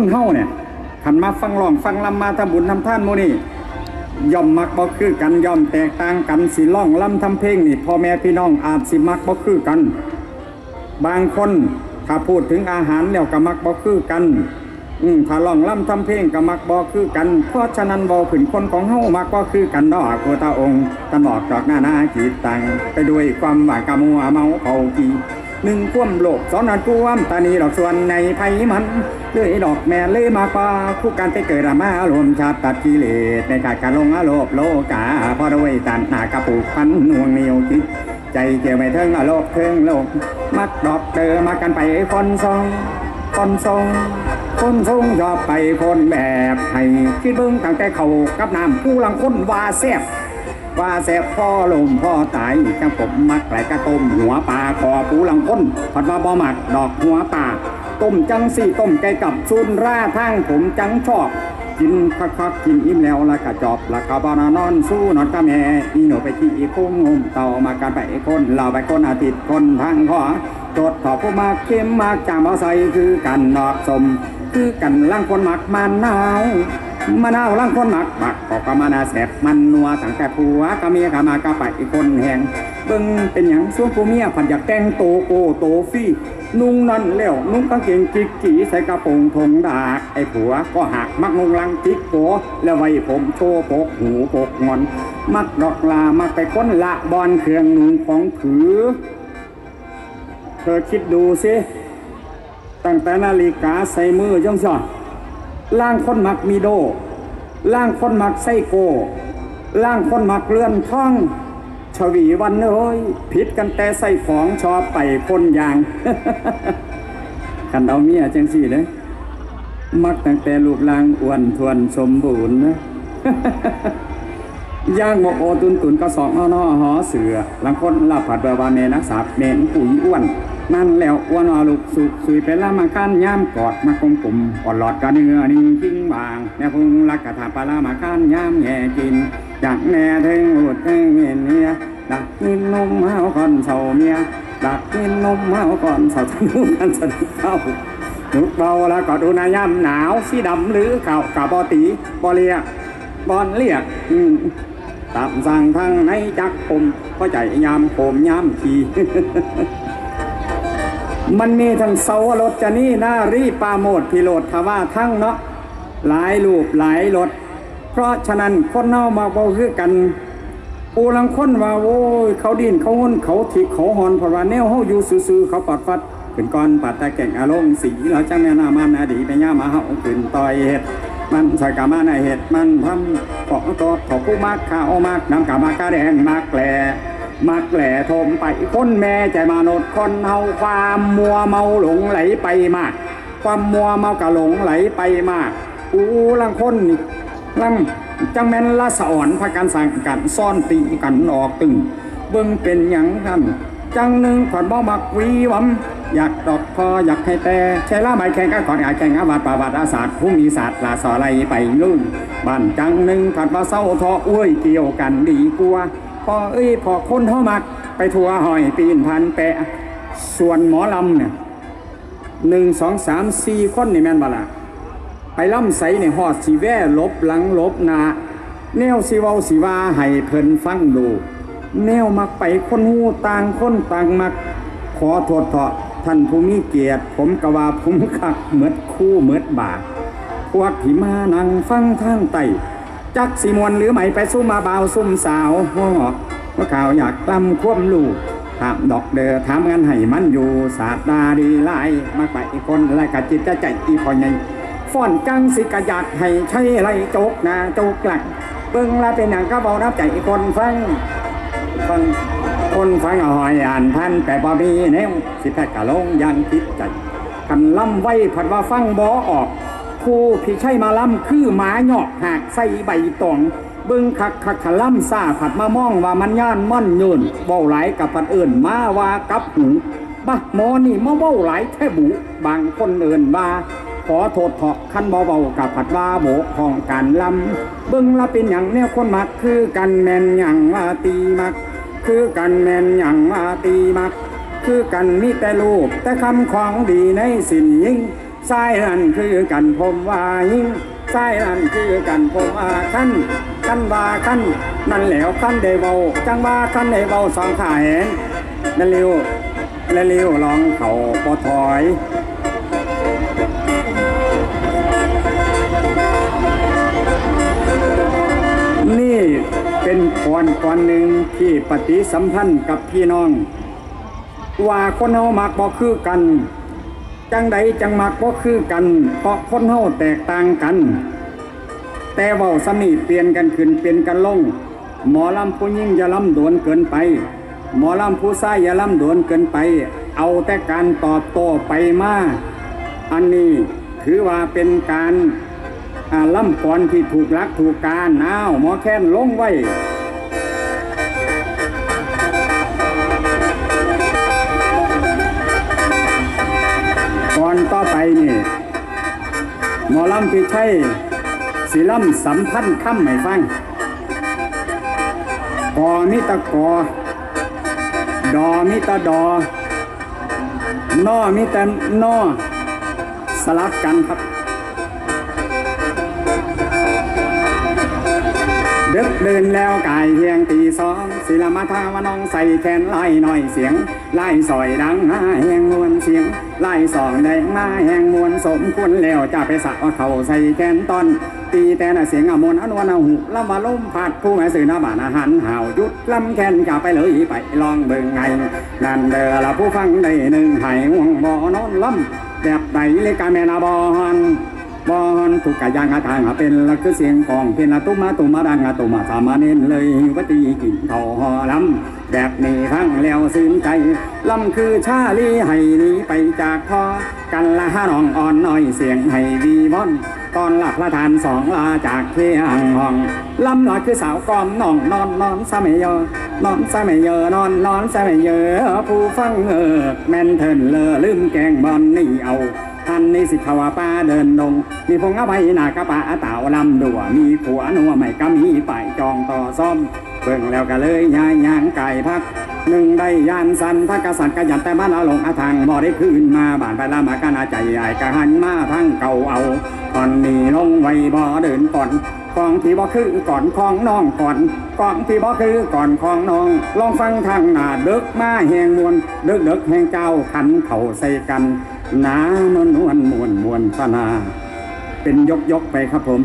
คนเฮาเนี่ยขันมาฟังร้องฟังลำมาทำบุญทำท่านโมนี่ย่อมมักบ่คือกันย่อมแตกต่างกันสิร้องลำทำเพลงนี่พ่อแม่พี่น้องอาจสิมักบ่คือกัน บางคนถ้าพูดถึงอาหารแล้วก็มักบ่คือกันอืมถ้าร้องล่ำทำเพลงก็มักบ่คือกัน เพราะฉะนั้นบ่ผืนคนของเฮามักบ่คือกันดอกพุทธองค์ท่านบอกดอกหน้าหน้าจีตตังไปด้วยความหวานกะมัวเมาเผากี หนึ่งควมโลกสองนันกวมตานีดอกส่วนในไผมันเลื่อยดอกแม่เลยมากว่าคู่กันไปเกิดมารวมชาติตัดกิเลสในการการลงอโลภโลกาเพรวยตันหากระปุกพันนวงเหนียวจิตใจเกี่ยวไม่เทิงอโลภเทิงโลก มักดอกเตอมากันไปคนซองคนทรงคนทรงยอบไปคนแบบให้คิดเบิ่งตั้งแต่เขากับน้ำผู้ลังคนว่าแซ่บ ว่าแซ่บพ่อลมพ่อตายจังผมมักไหลกระต้มหัวปลาคอผู้ลังคนผัดว่าบ่มักดอกหัวปลาต้มจังสี่ต้มไก่กับซุนร่าทางผมจังชอบกินคักๆกินอิ่มแล้วล้วก็จอบล้วก็บานานอนสู้นอนกับแม่อีหนูไปที่อีคุ้งงมเต่ามากันไปคนเราไปคนอาทิตย์คนทางขอจดขอผู้มากเข้มมากจางบ่ใส่คือกันดอกสม คือกันล่างคนหมักมันนาว มะนาวล่างคนหมักหมักก็กมานาแสบมันนัวตั้งแต่ผัวก็เมียก็มากะไปอีกคนแหงเบิ่งเป็นหยังส่วนผู้เมียผันอยากแต่งโตโกโตฟี่ นุ่งนั่นแล้วนุ่งกางเกงจิกกีใส่กระโปรงทงดากไอ้ผัวก็หักมักงงลังจิกโกแล้วไว้ผมโชว์ปกหูปกงอน มักดอกลามักไปค้นละบอลเครื่องนุ่งของผือ เธอคิดดูสิตั้งแต่นาฬิกาใส่มือย่องสอด ล่างคนมักมีโด ล่างคนมักไส้โก ล่างคนมักเลื่อนท่องชวีวันเอ้ยผิดกันแต่ใส่ของชอบไปคนยางคันเอาเมียจังสี่เลยมักตั้งแต่ลูกลางอ้วนทวนสมบูรณ์นะย่างโมกโอตุนตุนก็สองอ้อนอหอเสือลังคนลาผัดบาวาเมนักสาบเมนปุ๋ยอ้วนนั่นแล้วอ้วนอลูกสุกสุยไปละมาคันย่ามกอดมากลมกลุ่มอ่อนหลอดกันเนื้อนิ่งทิ้งบางแม่พงรักกะถาปลามาคันย่ามแง่กินจากแน่เทิงอุดเทิงเงียนเนียดักนินนมเฮาก่อนเสาเมียดักนินนมเฮาก่อนเสาทะนุกันสะดุดเข้านุกเบาแล้วก็ดูนายามหนาวสีดำหรือขาวกับบอตีบอเลียบอลเรียกตามสั่งทางในจักผมก็ใจยามผมยามที มันมีทั้งเสารถจะนี่หน้ารีปาโมดพิโรธทว่าทั้งเนาะหลายรูปหลายรถ เพราะฉะนั้นคนเน่ามาเบาคือกันปูลังคนว่าโอ้ยเขาดินเขาหุนเขาทิกเขาหอนพราะว่าแนวเฮาอยู่ซื่อๆเขาปัดฟัดขึ้นก่อนปัดตะแก่งอารมณ์สีแล้วจังแม่นามันอดีไปย่ามาเฮาขึ้นต่อยเฮ็ดมันใส่กามาในเห็ดมันทำของตัวของผู้มากข้าวมากน้ำกามากาแดงมากแกล มากแกล่ทมไปคนแม่ใจมนุษย์คนเฮาความมัวเมาหลงไหลไปมาก ความมัวเมากะหลงไหลไปมากอู้ลังคนนี่ลังจังแม่นละสะอ่อนพากันสั่งกันซ่อนตีกันออกตึงเบิ่งเป็นหยังท่านจังหนึ่งขอดบ่มักวีหวำอยากดอกพออยากให้แต่ใช้ละไม้แข่งกันขอดอาแข่งอาวาดประวัติศาสตร์ผู้มีศาสตร์ลาสอไลไปลุ่นบ้านจังหนึ่งขัดว่าเศร้าทออ้วยเกี่ยวกันดีกลัว พอเอ้ยพอคนเท่ามักไปทัวหอยปีนพันแปะ ส่วนหมอลำเนี่ยหนึ่งสองสามสี่คนนี่แม่นบ่ล่ะไปล่ำใสในหอดสีแว่ลบหลังลบนาแนวสีเวาสีวาให้เพิ่นฟังดูแนวมักไปคนหูต่างคนต่างมัก ขอโทษเถาะท่านผู้มีเกียรติ ผมกว่าผมคักเหมือดคู่เหมือดบาทพวกที่มานั่งฟังทางไต่ จักสีมวนหรือไหมไปสู้มาเบาวซุ่มสาวฮ้อว่าข่าวอยากกล้ำควมลูกถามดอกเดอถามงานให้มันอยู่ศาสดาดีหลายมากไปอีกคนและกะจิตจะใจอีพอไงฟ้อนจังสิกะอยากให้ใช้ไรโจกนาโจกหลังเบิ่งลวเป็นอย่างก็บอกน้ำใจอีกคนฟังฟังคนฟังอาหอยอ่านพันแต่บ่มีแนวสิแพทย์กะลงยังคิดใจกันล่ำไว้ผัดว่าฟังบ่ออก ผู้พี่ใช่มาล่ำคือหมาหยอกหากใส่ใบตอง เบิ่งคักคักขล่ำซาผัดมามองว่ามันย่านม่อนยืนเบ้าหลกับปันอื่นมาว่ากับหูบ้าหมอนี่มาเบ้าหลแท่บุบางคนเอื่นว่าขอโทษเถาะขั้นเบาๆกับผัดว่าโบกของการลำเบิ่งละเป็นอย่างแนวคนมักคือกันแมนอย่างว่าตีมัก คือกันแมนอย่างว่าตีมัก คือกันมีแต่รูปแต่คำของดีในสินยิ่ง สายนั่นคือกันผมว่ายิ่งสายนั่นคือกันผมว่าขั้นขั้นว่าขั้นนั่นแล้วขั้นได้เบาจังว่าขั้นได้เบาสองขาแหนนั่นเร็วและเร็วลองเขาปอถอยนี่เป็นกรกรหนึ่งที่ปฏิสัมพันธ์กับพี่น้อง ว่าคนเฮามักบ่คือกัน จังใดจังมักบ่คือกันเพราะคนเฮาแตกต่างกัน แต่เว้าสมีเปลี่ยนกันขึ้นเปลี่ยนกันลง หมอลำผู้ยิ่งอย่าลำโดวนเกินไป หมอลำผู้ชายอย่าลำโดวนเกินไป เอาแต่การตอบโต้ไปมาอันนี้ถือว่าเป็นการล่ำก่อนที่ถูกลักถูกการอ้าวหมอแค้นลงไว้ หมอลำที่ใช่สีลำสัมพันธ์ค่ำให้ฟังกอมิตะกอ ดอมิตะดอ นอมิตะนอ สลับกันครับึกเดินแล้วกายเพียงตีสองศิลมาทาวน้องใส่แขนไล่หน่อยเสียง ไล่สอยดังหน้าแหงมวนเสียง ไล่สองแดงหน้าแหงมวนสมควรแล้วจะไปสักว่าเขาใส่แขนตอน ตีแต่น่ะเสียงอมนอนวนเอาหุละมาล้มผาดผู้แม่สื่อหน้าบ้านอาหารห่าวยุดลำแขนกลับไปเลยไปลองเบิ่งไง นั่นเด้อละผู้ฟังได้หนึ่งหายห่วงบ่อนอนล่ำแบบใดเลยกาแม่นาบอน บอนทุกกะยังอาทางเป็นละคือเสียงของเป็นตุมาตุมาดังตุมาสามาเน้นเลยวัตีกินทอหอลำแบบนี้ทั้งแล้วซึ้งใจลำคือชาลีให้หนีไปจากพอกันละห้าน้องอ่อนน้อยเสียงให้วีมอนตอนหลับละทานสองลาจากเที่ยงห้องลำหน่อยคือสาวกอมน้องนอนนอนสมัยเยอนอนสมัยเยอนอนนอนสมัยเยอผู้ฟังเออแม่นเถินเลอลืมแกงบอลนี่เอา ท่านนี่สิภาวะป้าเดินดงมีพงอภัยนากระปะเต่าลำดัวมีผัวนัวไม่ก็มีไปจองต่อซ่อมเบิ่งแล้วก็เลยย้ายยางไก่พักหนึ่งได้ยานสันพระกษัตริย์กยันแต่บ้านอาลงอาทางบ่ได้คืนมาบ้านไปละมากานาใจใหญ่กะหันมาทั้งเก่าเอาตอนนี้ลงไว้บ่เดินก่อนกองที่บ่คือก่อนของน้องก่อนกองที่บ่คือก่อนของน้อง ลองฟังทางหน้าเดึกมาแหงมวนเดึกเดึกแหงเจ้าขันเข่าใส่กัน หนานวลนวลมวนมวนพนา เป็นยกยกไปครับผม